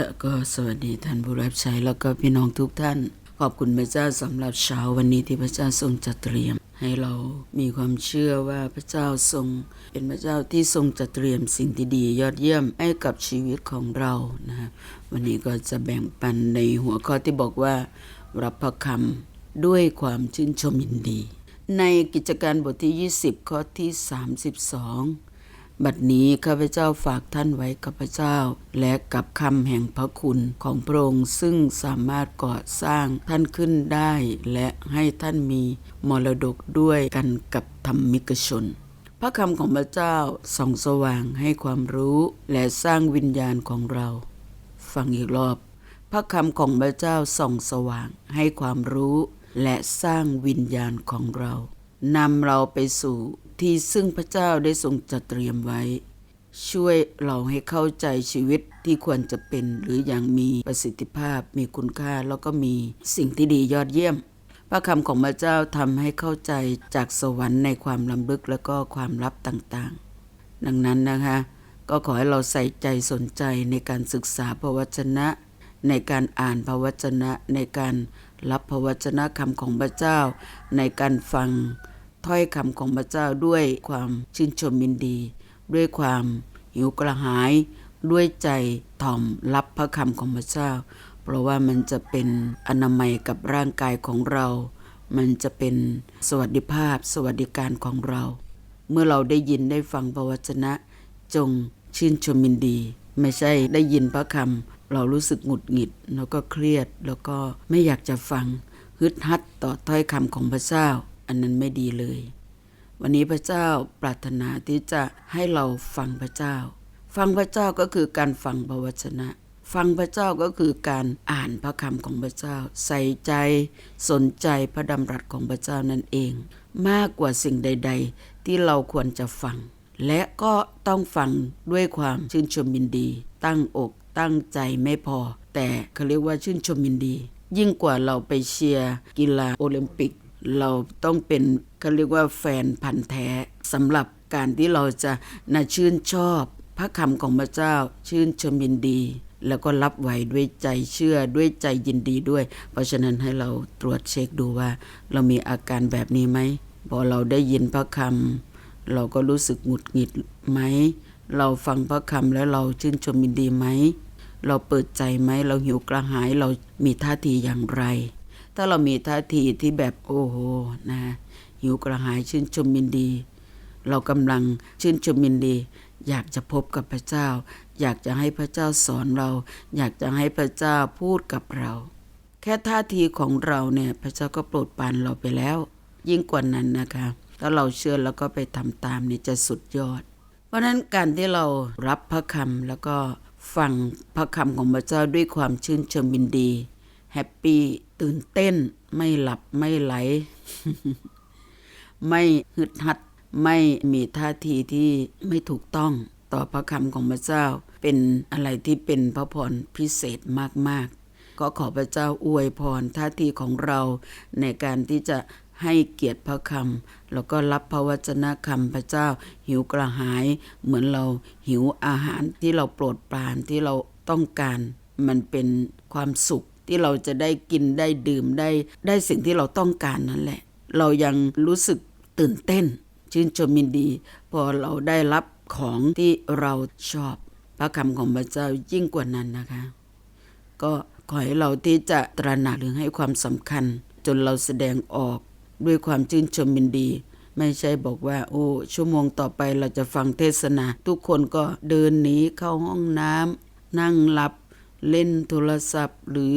ค่ะก็สวัสดีท่านผู้รับใช้แล้วก็พี่น้องทุกท่าน ขอบคุณพระเจ้าสำหรับเช้าวันนี้ที่พระเจ้าทรงจัดเตรียม ให้เรามีความเชื่อว่าพระเจ้าทรง เป็นพระเจ้าที่ทรงจัดเตรียมสิ่งที่ดียอดเยี่ยมให้กับชีวิตของเรานะฮะวันนี้ก็จะแบ่งปันในหัวข้อที่บอกว่า รับพระคำด้วยความชื่นชมยินดี ในกิจการบทที่ 20 ข้อที่ 32 บัดนี้ข้าพเจ้าฝากท่านไว้กับพระเจ้า และกับคำแห่งพระคุณของพระองค์ซึ่งสามารถก่อสร้างท่านขึ้นได้ และให้ท่านมีมรดกด้วยกันกับธรรมิกชน พระคำของพระเจ้าส่องสว่างให้ความรู้และสร้างวิญญาณของเรา ฟังอีกรอบ พระคำของพระเจ้าส่องสว่างให้ความรู้และสร้างวิญญาณของเรา นำเราไปสู่ที่ซึ่งพระเจ้าได้ทรงจัดเตรียมไว้ ช่วยเราให้เข้าใจชีวิตที่ควรจะเป็นหรืออย่างมีประสิทธิภาพมีคุณค่าแล้วก็มีสิ่งที่ดียอดเยี่ยม พระคำของพระเจ้าทำให้เข้าใจจากสวรรค์ในความลำลึกและก็ความลับต่างๆ ดังนั้นนะคะ ก็ขอให้เราใส่ใจสนใจในการศึกษาพระวจนะ ในการอ่านพระวจนะในการรับพระวจนะคำของพระเจ้า ในการฟัง ถ้อยคำของพระเจ้าด้วยความชื่นชมยินดี ด้วยความหิวกระหาย ด้วยใจถ่อมรับพระคำของพระเจ้า เพราะว่ามันจะเป็นอนามัยกับร่างกายของเรา มันจะเป็นสวัสดิภาพสวัสดิการของเรา เมื่อเราได้ยินได้ฟังพระวจนะ จงชื่นชมยินดี ไม่ใช่ได้ยินพระคำเรารู้สึกหงุดหงิดแล้วก็เครียดแล้วก็ไม่อยากจะฟังฮึดฮัดต่อถ้อยคำของพระเจ้า อันนั้นไม่ดีเลย วันนี้พระเจ้าปรารถนาที่จะให้เราฟังพระเจ้า ฟังพระเจ้าก็คือการฟังพระวจนะ ฟังพระเจ้าก็คือการอ่านพระคำของพระเจ้า ใส่ใจ สนใจพระดำรัสของพระเจ้านั่นเอง มากกว่าสิ่งใด ๆ ที่เราควรจะฟัง และก็ต้องฟังด้วยความชื่นชมยินดี ตั้งอกตั้งใจไม่พอ แต่เขาเรียกว่าชื่นชมยินดี ยิ่งกว่าเราไปเชียร์กีฬาโอลิมปิก เราต้องเป็นเขาเรียกว่าแฟนพันธ์แท้สำหรับการที่เราจะน่าชื่นชอบพระคำของพระเจ้าชื่นชมยินดี แล้วก็รับไหวด้วยใจเชื่อด้วยใจยินดีด้วย เพราะฉะนั้นให้เราตรวจเช็คดูว่า เรามีอาการแบบนี้ไหมพอเราได้ยินพระคำเราก็รู้สึกหงุดหงิดไหม เราฟังพระคำแล้วเราชื่นชมยินดีไหม เราเปิดใจไหม เราหิวกระหายเรามีท่าทีอย่างไร ถ้าเรามีท่าทีที่แบบโอ้โหนะหิวกระหายชื่นชมยินดี เรากำลังชื่นชมยินดี อยากจะพบกับพระเจ้า อยากจะให้พระเจ้าสอนเรา อยากจะให้พระเจ้าพูดกับเรา แค่ท่าทีของเราเนี่ยพระเจ้าก็โปรดปรานเราไปแล้ว ยิ่งกว่านั้นนะคะถ้าเราเชื่อแล้วก็ไปทำตามนี่จะสุดยอด เพราะฉะนั้นการที่เรารับพระคำแล้วก็ฟังพระคำของพระเจ้าด้วยความชื่นชมยินดี แฮปปี้ตื่นเต้น ไม่หลับไม่ไหล ไม่ฮึดฮัด ไม่มีท่าทีที่ไม่ถูกต้องต่อพระคำของพระเจ้า เป็นอะไรที่เป็นพระพรพิเศษมากๆ ก็ขอพระเจ้าอวยพรท่าทีของเราในการที่จะให้เกียรติพระคำแล้วก็รับพระวจนะคำพระเจ้า หิวกระหาย เหมือนเราหิวอาหารที่เราโปรดปรานที่เราต้องการ มันเป็นความสุข ที่เราจะได้กินได้ดื่มได้ ได้สิ่งที่เราต้องการนั่นแหละ เรายังรู้สึกตื่นเต้น ชื่นชมยินดี พอเราได้รับของที่เราชอบ พระคำของพระเจ้ายิ่งกว่านั้นนะคะ ก็ขอให้เราที่จะตระหนักหรือให้ความสำคัญ จนเราแสดงออกด้วยความชื่นชมยินดี ไม่ใช่บอกว่า โอ้ชั่วโมงต่อไปเราจะฟังเทศนา ทุกคนก็เดินหนีเข้าห้องน้ำนั่งหลับ เล่นโทรศัพท์ หรือ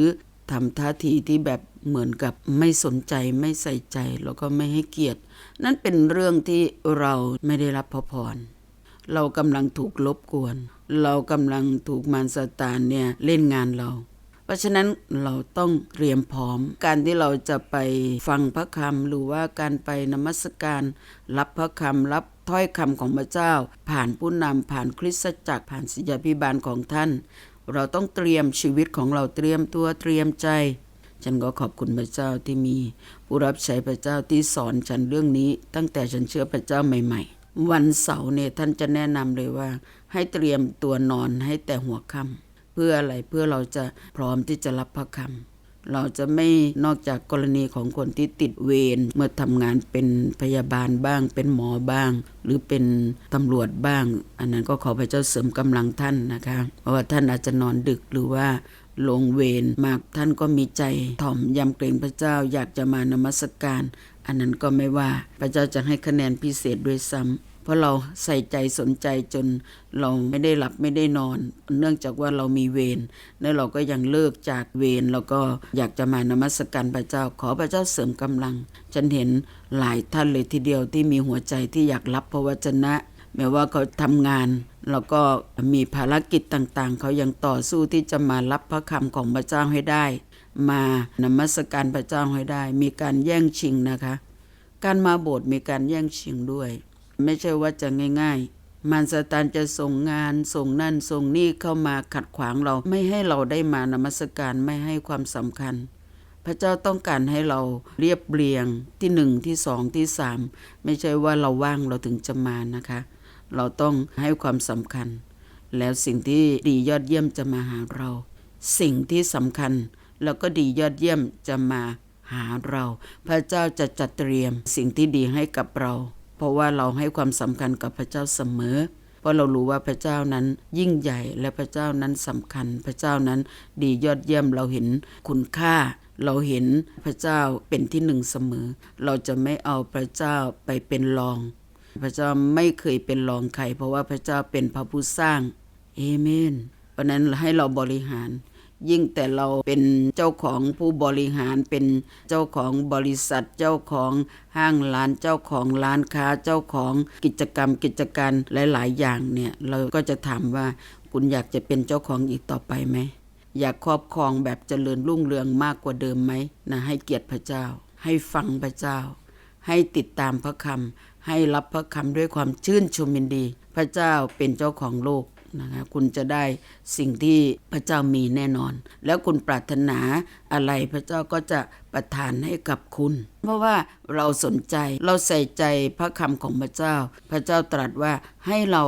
ทำท่าทีที่แบบเหมือนกับไม่สนใจไม่ใส่ใจแล้วก็ไม่ให้เกียรติ นั่นเป็นเรื่องที่เราไม่ได้รับพระพร เรากำลังถูกลบกวน เรากำลังถูกมารซาตานเนี่ยเล่นงานเรา เพราะฉะนั้นเราต้องเตรียมพร้อม การที่เราจะไปฟังพระคำหรือว่าการไปนมัสการ รับพระคำรับถ้อยคำของพระเจ้า ผ่านผู้นำผ่านคริสตจักรผ่านศิษยาพิบาลของท่าน เราต้องเตรียมชีวิตของเราเตรียมตัวเตรียมใจ ฉันก็ขอบคุณพระเจ้าที่มีผู้รับใช้พระเจ้าที่สอนฉันเรื่องนี้ ตั้งแต่ฉันเชื่อพระเจ้าใหม่ ๆ วันเสาร์เนี่ยท่านจะแนะนำเลยว่า ให้เตรียมตัวนอนให้แต่หัวค่ำพื่ออะไรเพื่อเราจะพร้อมที่จะรับพระคำ เราจะไม่นอกจากกรณีของคนที่ติดเวรเมื่อทำงานเป็นพยาบาลบ้าง เป็นหมอบ้าง หรือเป็นตำรวจบ้าง อันนั้นก็ขอพระเจ้าเสริมกำลังท่านนะคะ เพราะว่าท่านอาจจะนอนดึกหรือว่าลงเวรมากท่านก็มีใจถ่อมยำเกรงพระเจ้าอยากจะมานมัสการ อันนั้นก็ไม่ว่าพระเจ้าจะให้คะแนนพิเศษด้วยซ้ำ ราะเราใส่ใจสนใจจนเราไม่ได้หลับไม่ได้นอน เนื่องจากว่าเรามีเวรแล้วเราก็ยังเลิกจากเวรแล้วก็อยากจะมานมัสการพระเจ้า ขอพระเจ้าเสริมกำลัง ฉันเห็นหลายท่านเลยทีเดียวที่มีหัวใจที่อยากรับพระวจนะ แม้ว่าเขาทำงานแล้วก็มีภารกิจต่างๆ เขายังต่อสู้ที่จะมารับพระคำของพระเจ้าให้ได้ มานมัสการพระเจ้าให้ได้ มีการแย่งชิงนะคะ การมาโบสถ์มีการแย่งชิงด้วย ไม่ใช่ว่าจะง่าย ๆ มารซาตานจะส่งงานส่งนั่นส่งนี่เข้ามาขัดขวางเราไม่ให้เราได้มานมัสการไม่ให้ความสำคัญ พระเจ้าต้องการให้เราเรียบเรียงที่หนึ่งที่สองที่สามไม่ใช่ว่าเราว่างเราถึงจะมานะคะ เราต้องให้ความสำคัญ แล้วสิ่งที่ดียอดเยี่ยมจะมาหาเรา สิ่งที่สำคัญแล้วก็ดียอดเยี่ยมจะมาหาเรา พระเจ้าจะจัดเตรียมสิ่งที่ดีให้กับเรา เพราะว่าเราให้ความสำคัญกับพระเจ้าเสมอ เพราะเรารู้ว่าพระเจ้านั้นยิ่งใหญ่และพระเจ้านั้นสำคัญ พระเจ้านั้นดียอดเยี่ยมเราเห็นคุณค่า เราเห็นพระเจ้าเป็นที่หนึ่งเสมอ เราจะไม่เอาพระเจ้าไปเป็นรอง พระเจ้าไม่เคยเป็นรองใครเพราะว่าพระเจ้าเป็นพระผู้สร้างเอเมนเพราะนั้นให้เราบริหาร ยิ่งแต่เราเป็นเจ้าของผู้บริหารเป็นเจ้าของบริษัทเจ้าของห้างร้านเจ้าของร้านค้าเจ้าของกิจกรรมกิจการหลาย ๆ อย่างเนี่ยเราก็จะถามว่าคุณอยากจะเป็นเจ้าของอีกต่อไปไหมอยากครอบครองแบบเจริญรุ่งเรืองมากกว่าเดิมไหมนะให้เกียรติพระเจ้า ให้ฟังพระเจ้า ให้ติดตามพระคำให้รับพระคำด้วยความชื่นชมยินดี พระเจ้าเป็นเจ้าของโลก นะคะคุณจะได้สิ่งที่พระเจ้ามีแน่นอน แล้วคุณปรารถนาอะไรพระเจ้าก็จะประทานให้กับคุณ เพราะว่าเราสนใจเราใส่ใจพระคำของพระเจ้า พระเจ้าตรัสว่าให้เรา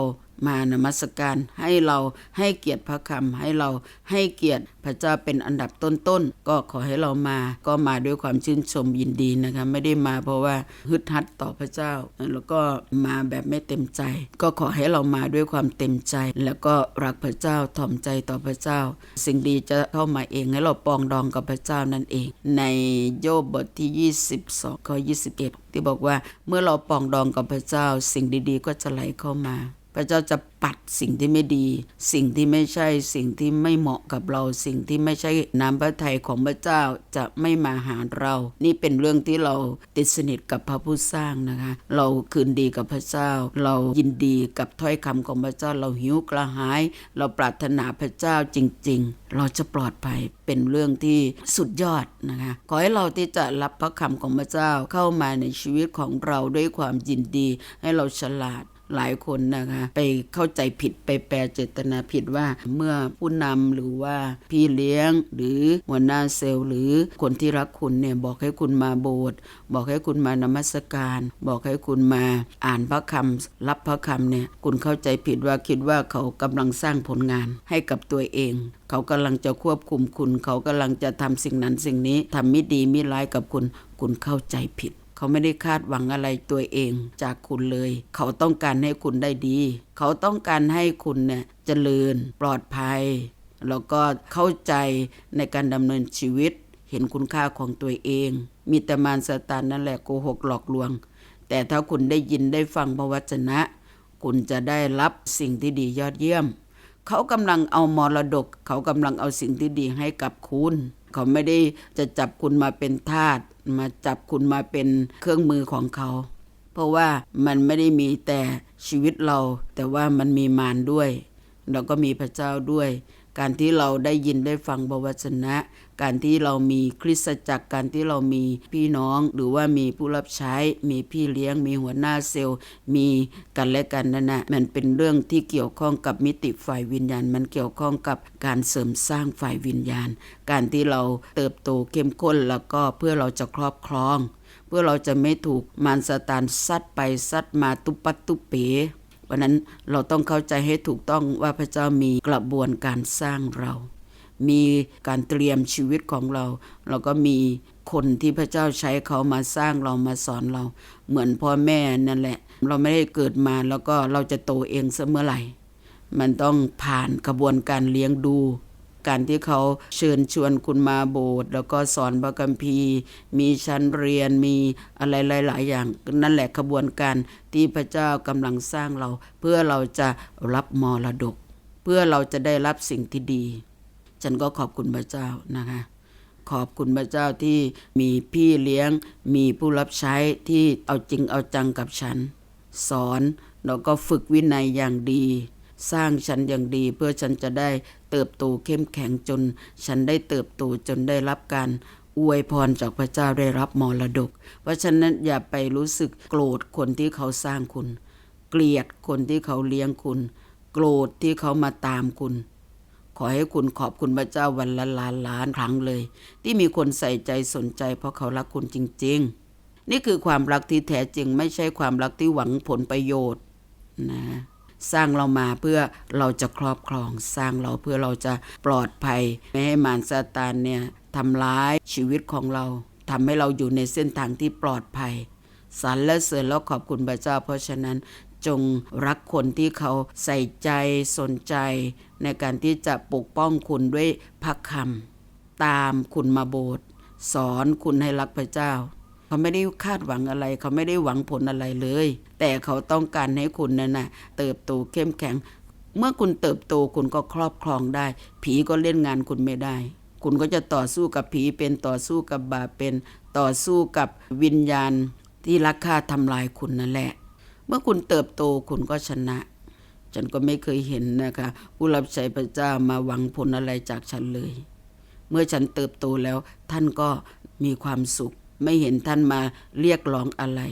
มานมัสการให้เราให้เกียรติพระคำให้เราให้เกียรติพระเจ้าเป็นอันดับต้นๆก็ขอให้เรามาก็มาด้วยความชื่นชมยินดีนะคะไม่ได้มาเพราะว่าฮึดฮัดต่อพระเจ้า แล้วก็มาแบบไม่เต็มใจ ก็ขอให้เรามาด้วยความเต็มใจ แล้วก็รักพระเจ้าถ่อมใจต่อพระเจ้า สิ่งดีจะเข้ามาเองให้เราปองดองกับพระเจ้านั่นเอง ในโยบบทที่ 22ข้อ21 ที่บอกว่าเมื่อเราปองดองกับพระเจ้า สิ่งดีๆ ก็จะไหลเข้ามา พระเจ้าจะปัดสิ่งที่ไม่ดี สิ่งที่ไม่ใช่สิ่งที่ไม่เหมาะกับเราสิ่งที่ไม่ใช่น้ำพระทัยของพระเจ้าจะไม่มาหาเรา นี่เป็นเรื่องที่เราติดสนิทกับพระผู้สร้างนะคะ เราคืนดีกับพระเจ้า เรายินดีกับถ้อยคำของพระเจ้า เราหิวกระหาย เราปรารถนาพระเจ้าจริง ๆ เราจะปลอดภัยเป็นเรื่องที่สุดยอดนะคะขอให้เราที่จะรับพระคำของพระเจ้าเข้ามาในชีวิตของเราด้วยความยินดี ให้เราฉลาด หลายคนนะคะไปเข้าใจผิดไปแปลเจตนาผิดว่าเมื่อผู้นำหรือว่าพี่เลี้ยงหรือหัวหน้าเซลล์หรือคนที่รักคุณเนี่ยบอกให้คุณมาโบสถ์บอกให้คุณมานมัสการ บอกให้คุณมาอ่านพระคำรับพระคำเนี่ยคุณเข้าใจผิดว่าคิดว่าเขากำลังสร้างผลงานให้กับตัวเอง เขากำลังจะควบคุมคุณ เขากำลังจะทำสิ่งนั้นสิ่งนี้ทำไม่ดีไม่ร้ายกับคุณ คุณเข้าใจผิด เขาไม่ได้คาดหวังอะไรตัวเองจากคุณเลย เขาต้องการให้คุณได้ดี เขาต้องการให้คุณเนี่ยเจริญปลอดภัย แล้วก็เข้าใจในการดำเนินชีวิต เห็นคุณค่าของตัวเอง มีแต่มารซาตานนั่นแหละโกหกหลอกลวง แต่ถ้าคุณได้ยินได้ฟังพระวจนะ คุณจะได้รับสิ่งที่ดียอดเยี่ยม เขากำลังเอามรดก เขากำลังเอาสิ่งที่ดีให้กับคุณ เขาไม่ได้จะจับคุณมาเป็นทาสมาจับคุณมาเป็นเครื่องมือของเขา เพราะว่ามันไม่ได้มีแต่ชีวิตเรา แต่ว่ามันมีมารด้วย เราก็มีพระเจ้าด้วย การที่เราได้ยินได้ฟังบวชนะ การที่เรามีคริสตจักรการที่เรามีพี่น้อง หรือว่ามีผู้รับใช้ มีพี่เลี้ยง มีหัวหน้าเซลล์ มีกันและกันนั่นนะมันเป็นเรื่องที่เกี่ยวข้องกับมิติฝ่ายวิญญาณ มันเกี่ยวข้องกับการเสริมสร้างฝ่ายวิญญาณ การที่เราเติบโตเข้มข้นแล้วก็เพื่อเราจะครอบครอง เพื่อเราจะไม่ถูกมารซาตานซัดไปซัดมาตุปัดตุเป๋พราะนั้นเราต้องเข้าใจให้ถูกต้องว่าพระเจ้ามีกระบวนการสร้างเรา มีการเตรียมชีวิตของเรา เราก็มีคนที่พระเจ้าใช้เขามาสร้างเรามาสอนเรา เหมือนพ่อแม่นั่นแหละ เราไม่ได้เกิดมาแล้วก็เราจะโตเองเสมอไหร่ มันต้องผ่านกระบวนการเลี้ยงดูการที่เขาเชิญชวนคุณมาโบสถ์แล้วก็สอนพระคัมภีร์ มีชั้นเรียนมีอะไรหลาย ๆ อย่าง นั่นแหละกระบวนการที่พระเจ้ากำลังสร้างเรา เพื่อเราจะรับมรดก เพื่อเราจะได้รับสิ่งที่ดี ฉันก็ขอบคุณพระเจ้านะคะ ขอบคุณพระเจ้าที่มีพี่เลี้ยง มีผู้รับใช้ที่เอาจริงเอาจังกับฉัน สอนแล้วก็ฝึกวินัยอย่างดี สร้างฉันอย่างดีเพื่อฉันจะได้เติบโตเข้มแข็งจน ฉันได้เติบโตจนได้รับการอวยพรจากพระเจ้าได้รับมรดก เพราะฉะนั้นอย่าไปรู้สึกโกรธคนที่เขาสร้างคุณ เกลียดคนที่เขาเลี้ยงคุณ โกรธที่เขามาตามคุณ ขอให้คุณขอบคุณพระเจ้าวันละล้านล้านครั้งเลย ที่มีคนใส่ใจสนใจ เพราะเขารักคุณจริง ๆ นี่คือความรักที่แท้จริงไม่ใช่ความรักที่หวังผลประโยชน์นะสร้างเรามาเพื่อเราจะครอบครอง สร้างเราเพื่อเราจะปลอดภัย ไม่ให้มารซาตานเนี่ยทำร้ายชีวิตของเราทำให้เราอยู่ในเส้นทางที่ปลอดภัยสรรและเสริญแล้วขอบคุณพระเจ้า เพราะฉะนั้น จงรักคนที่เขาใส่ใจสนใจ ในการที่จะปกป้องคุณด้วยพระคำตามคุณมาโบสถ์สอนคุณให้รักพระเจ้า เขาไม่ได้คาดหวังอะไร เขาไม่ได้หวังผลอะไรเลย แต่เขาต้องการให้คุณนั่นนะเติบโตเข้มแข็ง เมื่อคุณเติบโตคุณก็ครอบครองได้ ผีก็เล่นงานคุณไม่ได้ คุณก็จะต่อสู้กับผีเป็นต่อสู้กับบาปเป็นต่อสู้กับวิญญาณที่รักฆ่าทำลายคุณนั่นแหละ เมื่อคุณเติบโตคุณก็ชนะ ฉันก็ไม่เคยเห็นนะคะ ผู้รับใช้พระเจ้ามาหวังผลอะไรจากฉันเลย เมื่อฉันเติบโตแล้ว ท่านก็มีความสุข ไม่เห็นท่านมาเรียกร้องอะไร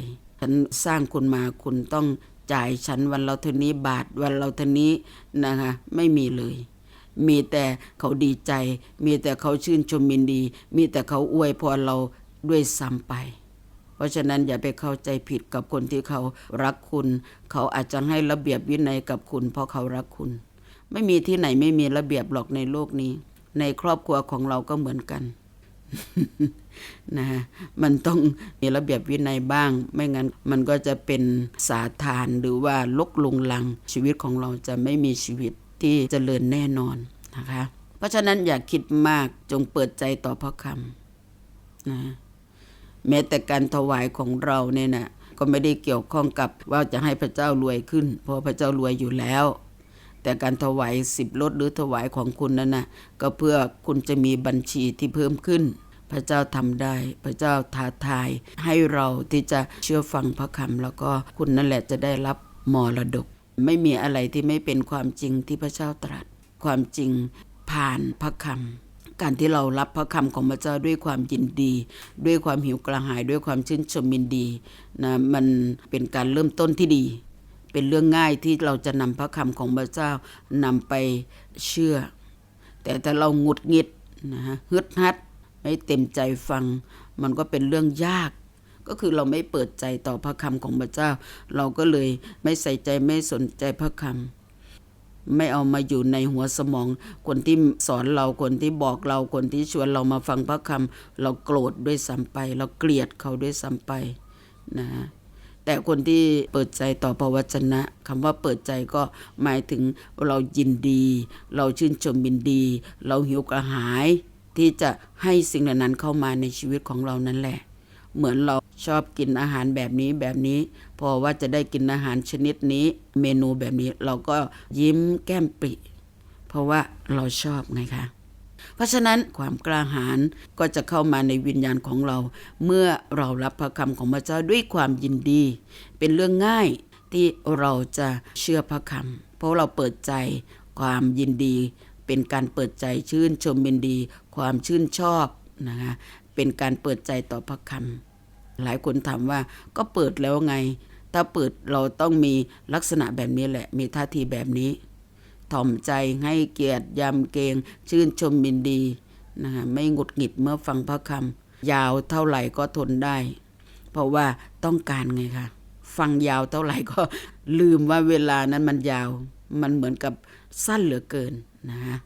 ฉันสร้างคุณมาคุณต้องจ่ายฉันวันเราเท่านี้บาทวันเราเท่านี้นะคะไม่มีเลย มีแต่เขาดีใจ มีแต่เขาชื่นชมมินดี มีแต่เขาอวยพรเราด้วยซ้ำไป เพราะฉะนั้นอย่าไปเข้าใจผิดกับคนที่เขารักคุณ เขาอาจจะให้ระเบียบวินัยกับคุณ เพราะเขารักคุณ ไม่มีที่ไหนไม่มีระเบียบหรอกในโลกนี้ ในครอบครัวของเราก็เหมือนกันนะฮะมันต้องมีระเบียบวินัยบ้าง ไม่งั้นมันก็จะเป็นสาทานหรือว่าลกลงลัง ชีวิตของเราจะไม่มีชีวิตที่เจริญแน่นอนนะคะ เพราะฉะนั้นอย่าคิดมากจงเปิดใจต่อพระคำนะ แม้แต่การถวายของเราเนี่ยนะก็ไม่ได้เกี่ยวข้องกับว่าจะให้พระเจ้ารวยขึ้น เพราะพระเจ้ารวยอยู่แล้ว แต่การถวายสิบลดหรือถวายของคุณนั้นนะก็เพื่อคุณจะมีบัญชีที่เพิ่มขึ้น พระเจ้าทำได้ พระเจ้าท้าทาย ให้เราที่จะเชื่อฟังพระคำแล้วก็คุณนั่นแหละจะได้รับมรดก ไม่มีอะไรที่ไม่เป็นความจริงที่พระเจ้าตรัสความจริงผ่านพระคำ การที่เรารับพระคำของพระเจ้าด้วยความยินดี ด้วยความหิวกระหายด้วยความชื่นชมยินดีนะมันเป็นการเริ่มต้นที่ดี เป็นเรื่องง่ายที่เราจะนำพระคำของพระเจ้านำไปเชื่อ แต่ถ้าเราหงุดหงิดนะฮะฮึดฮัดไม่เต็มใจฟัง มันก็เป็นเรื่องยากก็คือเราไม่เปิดใจต่อพระคำของพระเจ้า เราก็เลยไม่ใส่ใจไม่สนใจพระคำ ไม่เอามาอยู่ในหัวสมอง คนที่สอนเราคนที่บอกเราคนที่ชวนเรามาฟังพระคำเราโกรธด้วยซ้ำไป เราเกลียดเขาด้วยซ้ำไปนะแต่คนที่เปิดใจต่อพระวจนะคำว่าเปิดใจก็หมายถึงเรายินดี เราชื่นชมยินดี เราหิวกระหาย ที่จะให้สิ่งเหล่านั้นเข้ามาในชีวิตของเรานั่นแหละ เหมือนเรา ชอบกินอาหารแบบนี้แบบนี้ พอว่าจะได้กินอาหารชนิดนี้ เมนูแบบนี้เราก็ยิ้มแก้มปริ เพราะว่าเราชอบไงคะเพราะฉะนั้นความกล้าหาญก็จะเข้ามาในวิญญาณของเรา เมื่อเรารับพระคำของพระเจ้าด้วยความยินดี เป็นเรื่องง่ายที่เราจะเชื่อพระคำเพราะเราเปิดใจความยินดี เป็นการเปิดใจชื่นชมยินดี ความชื่นชอบนะคะเป็นการเปิดใจต่อพระคำ หลายคนถามว่าก็เปิดแล้วไง ถ้าเปิดเราต้องมีลักษณะแบบนี้แหละ มีท่าทีแบบนี้ ถ่อมใจให้เกียรติยำเกง ชื่นชมยินดีนะคะไม่หงุดหงิดเมื่อฟังพระคำยาวเท่าไหร่ก็ทนได้ เพราะว่าต้องการไงคะฟังยาวเท่าไหร่ก็ลืมว่าเวลานั้นมันยาว มันเหมือนกับสั้นเหลือเกินนะฮะ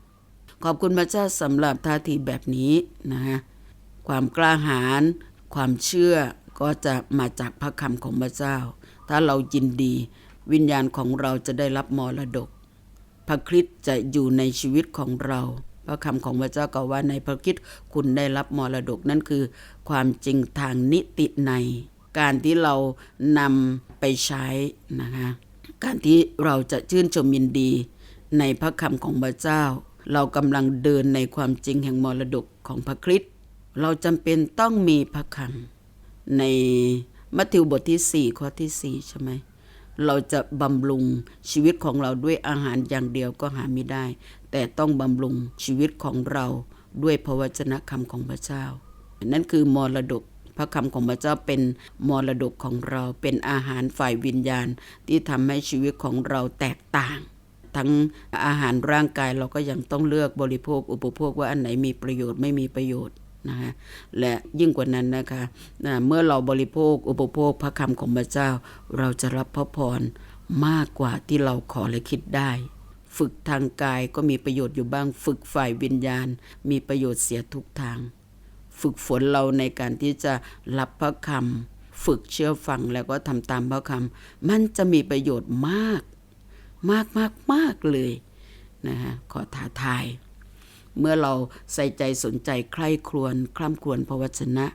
ขอบคุณพระเจ้าสำหรับท่าทีแบบนี้นะฮะความกล้าหาญความเชื่อ ก็จะมาจากพระคำของพระเจ้า ถ้าเรายินดี วิญญาณของเราจะได้รับมรดก พระคริสต์จะอยู่ในชีวิตของเรา พระคำของพระเจ้าก็ว่าในพระคริสต์คุณได้รับมรดกนั่นคือ ความจริงทางนิติใน การที่เรานำไปใช้นะคะการที่เราจะชื่นชมยินดี ในพระคำของพระเจ้า เรากำลังเดินในความจริงแห่งมรดกของพระคริสต์เราจำเป็นต้องมีพระคำ ในมัทธิวบทที่ 4 ข้อที่ 4 ใช่ไหม เราจะบำรุงชีวิตของเราด้วยอาหารอย่างเดียวก็หาไม่ได้ แต่ต้องบำรุงชีวิตของเราด้วยพระวจนะคำของพระเจ้า นั่นคือมรดกพระคำของพระเจ้าเป็นมรดกของเราเป็นอาหารฝ่ายวิญญาณ ที่ทำให้ชีวิตของเราแตกต่าง ทั้งอาหารร่างกายเราก็ยังต้องเลือกบริโภคอุปโภคว่าอันไหนมีประโยชน์ไม่มีประโยชน์ นะคะและยิ่งกว่านั้นนะคะนะเมื่อเราบริโภคอุปโภคพระคำของพระเจ้า เราจะรับพระพรมากกว่าที่เราขอและคิดได้ ฝึกทางกายก็มีประโยชน์อยู่บ้าง ฝึกฝ่ายวิญญาณ มีประโยชน์เสียทุกทาง ฝึกฝนเราในการที่จะรับพระคำฝึกเชื่อฟังแล้วก็ทำตามพระคำมันจะมีประโยชน์มาก มากมากมากเลยนะฮะขอท้าทาย เมื่อเราใส่ใจสนใจใคร่ครวญคร่ำครวญพระวจนะ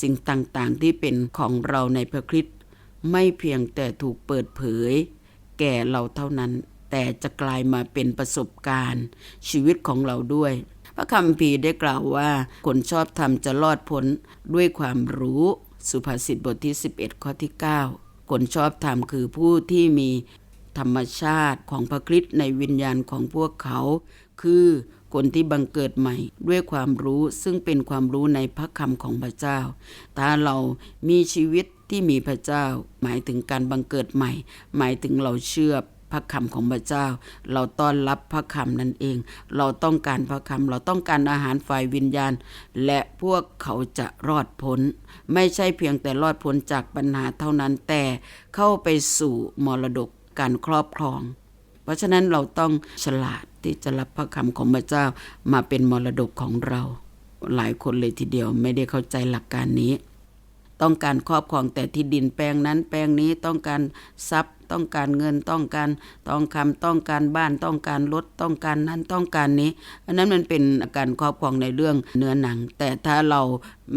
สิ่งต่างๆที่เป็นของเราในพระคริสต์ไม่เพียงแต่ถูกเปิดเผย แก่เราเท่านั้น แต่จะกลายมาเป็นประสบการณ์ ชีวิตของเราด้วย พระคัมภีร์ได้กล่าวว่า คนชอบธรรมจะรอดพ้นด้วยความรู้สุภาษิตบทที่ 11 ข้อที่ 9 คนชอบธรรมคือผู้ที่มีธรรมชาติของพระคริสต์ในวิญญาณของพวกเขา คือ คนที่บังเกิดใหม่ ด้วยความรู้ซึ่งเป็นความรู้ในพระคำของพระเจ้า ถ้าเรามีชีวิตที่มีพระเจ้า หมายถึงการบังเกิดใหม่ หมายถึงเราเชื่อพระคำของพระเจ้า เราต้อนรับพระคำนั่นเอง เราต้องการพระคำเราต้องการอาหารฝ่ายวิญญาณ และพวกเขาจะรอดพ้น ไม่ใช่เพียงแต่รอดพ้นจากปัญหาเท่านั้นแต่เข้าไปสู่มรดกการครอบครอง เพราะฉะนั้นเราต้องฉลาดที่จะรับพระคำของพระเจ้ามาเป็นมรดกของเรา หลายคนเลยทีเดียวไม่ได้เข้าใจหลักการนี้ ต้องการครอบครองแต่ที่ดินแปลงนั้นแปลงนี้ต้องการทรัพย์ ต้องการเงินต้องการทองคำต้องการบ้านต้องการรถต้องการนั้นต้องการนี้ อันนั้นมันเป็นอาการครอบครองในเรื่องเนื้อหนัง แต่ถ้าเรา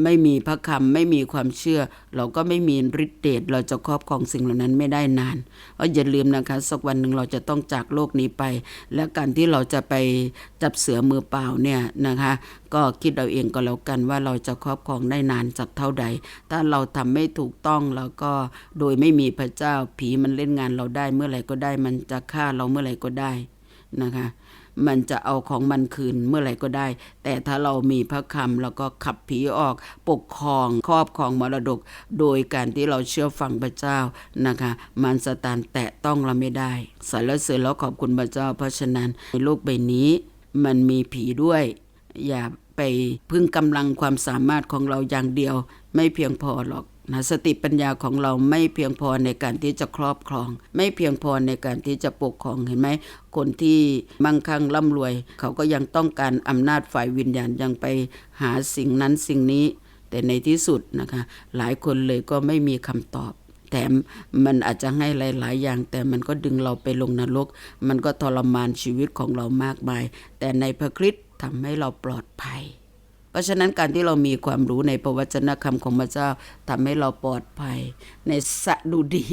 ไม่มีพระคำไม่มีความเชื่อ เราก็ไม่มีฤทธิ์เดชเราจะครอบครองสิ่งเหล่านั้นไม่ได้นานเพราะอย่าลืมนะคะสักวันหนึ่งเราจะต้องจากโลกนี้ไป และการที่เราจะไปจับเสือมือเปล่าเนี่ยนะคะ ก็คิดเอาเองก็แล้วกันว่าเราจะครอบครองได้นานจากเท่าใด ถ้าเราทำไม่ถูกต้องแล้วก็โดยไม่มีพระเจ้าผีมันเล่นงานเราได้เมื่อไหร่ก็ได้ มันจะฆ่าเราเมื่อไหร่ก็ได้นะคะ มันจะเอาของมันคืนเมื่อไหร่ก็ได้ แต่ถ้าเรามีพระคำแล้วก็ขับผีออกปกครองครอบครองมรดก โดยการที่เราเชื่อฟังพระเจ้านะคะ มันสตานแตะต้องเราไม่ได้สรรเสริญแล้วขอบคุณพระเจ้า เพราะฉะนั้นในโลกใบนี้ มันมีผีด้วย อย่าไปพึ่งกำลังความสามารถของเราอย่างเดียว ไม่เพียงพอหรอก นะสติปัญญาของเราไม่เพียงพอในการที่จะครอบครอง ไม่เพียงพอในการที่จะปกครองเห็นไหมคนที่มั่งคั่งร่ำรวย เขาก็ยังต้องการอำนาจฝ่ายวิญญาณยังไปหาสิ่งนั้นสิ่งนี้ แต่ในที่สุดนะคะหลายคนเลยก็ไม่มีคำตอบแถมมันอาจจะให้หลาย ๆ อย่าง แต่มันก็ดึงเราไปลงนรก มันก็ทรมานชีวิตของเรามากมาย แต่ในพระคริสต์ทำให้เราปลอดภัย เพราะฉะนั้นการที่เรามีความรู้ในพระวจนะคำของพระเจ้าทำให้เราปลอดภัย ในสดุดี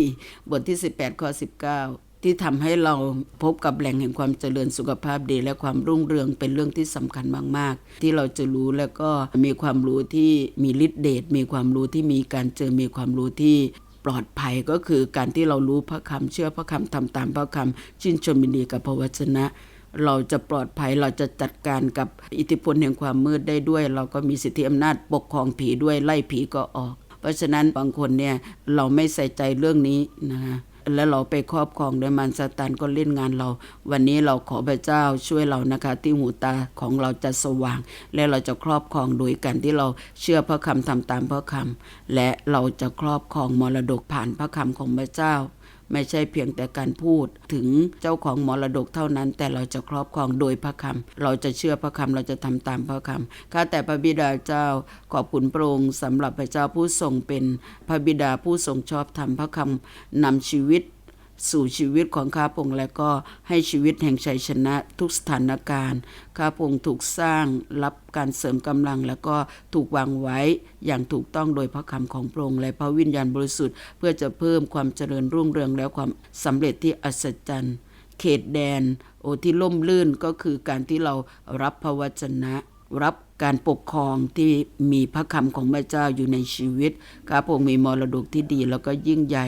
บทที่ 18ข้อ19 ที่ทำให้เราพบกับแหล่งแห่งความเจริญสุขภาพดี และความรุ่งเรืองเป็นเรื่องที่สำคัญมาก ๆ ที่เราจะรู้แล้วก็มีความรู้ที่มีฤทธิเดชมีความรู้ที่มีการเจอมีความรู้ที่ปลอดภัยก็คือการที่เรารู้พระคำเชื่อพระคำทำตามพระคำชื่นชมยินดีกับพระวจนะ เราจะปลอดภัยเราจะจัดการกับอิทธิพลแห่งความมืดได้ด้วย เราก็มีสิทธิอำนาจปกครองผีด้วยไล่ผีก็ออก เพราะฉะนั้นบางคนเนี่ยเราไม่ใส่ใจเรื่องนี้นะคะและเราไปครอบครองโดยมันซาตานก็เล่นงานเรา วันนี้เราขอพระเจ้าช่วยเรานะคะ ที่หูตาของเราจะสว่าง และเราจะครอบครองโดยการที่เราเชื่อพระคำทำตามพระคำและเราจะครอบครองมรดกผ่านพระคำของพระเจ้า ไม่ใช่เพียงแต่การพูดถึงเจ้าของมรดกเท่านั้น แต่เราจะครอบครองโดยพระคำเราจะเชื่อพระคำเราจะทำตามพระคำข้าแต่พระบิดาเจ้าขอบคุณพระองค์สำหรับพระเจ้าผู้ทรงเป็นพระบิดาผู้ทรงชอบธรรมพระคำนำชีวิต สู่ชีวิตของข้าพงและก็ให้ชีวิตแห่งชัยชนะทุกสถานการณ์ข้าพงถูกสร้างรับการเสริมกำลังแล้วก็ถูกวางไว้อย่างถูกต้องโดยพระคำของพระองค์และพระวิญญาณบริสุทธิ์เพื่อจะเพิ่มความเจริญรุ่งเรืองและความสำเร็จที่อัศจรรย์ เขตแดน โอที่ล่มลื่นก็คือการที่เรารับพระวจนะ รับการปกครองที่มีพระคำของพระเจ้าอยู่ในชีวิตข้าพงมีมรดกที่ดีแล้วก็ยิ่งใหญ่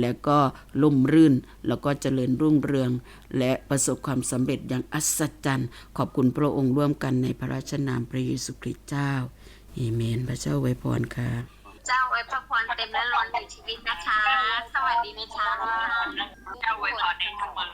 และก็ล่มรื่น แล้วก็เจริญรุ่งเรือง และประสบความสำเร็จอย่างอัศจรรย์ ขอบคุณพระองค์ร่วมกันในพระราชนามพระเยซูคริสต์เจ้าเอเมน พระเจ้าไว้พรค่ะ เจ้าไว้พระพรเต็มและล้นในชีวิตนะคะ สวัสดีนะคะเจ้าไว้พรให้ทั้งหมด